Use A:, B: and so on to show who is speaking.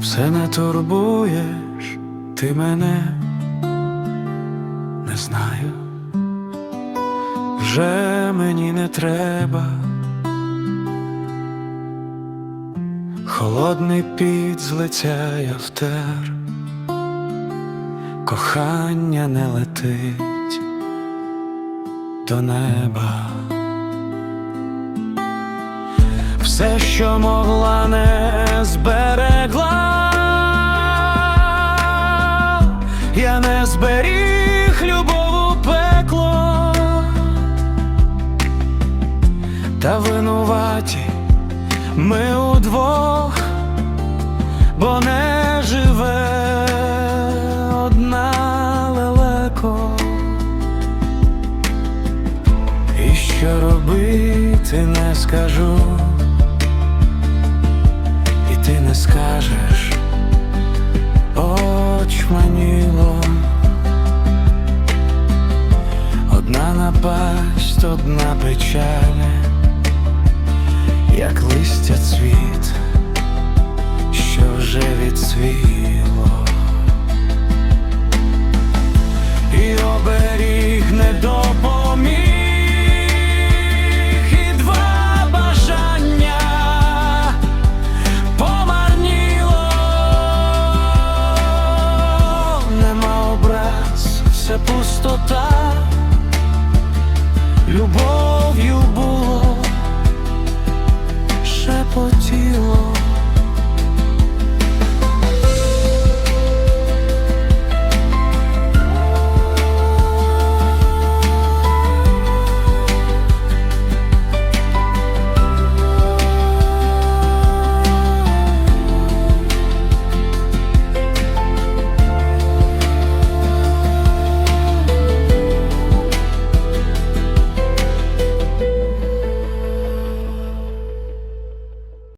A: Все не турбуєш ти мене, не знаю, вже мені не треба. Холодний піт з лиця я втер, кохання не летить до неба. Все, що могла, не зберегла, я не зберіг любов у пекло, та винуваті ми удвох, бо не живе одна лелеко. І що робити не скажу, і ти не скажеш, одна як листя цвіт, що вже відсвіло. І оберіг не допоміг, і два бажання помарніло, нема образ, все пустота, любов. portillon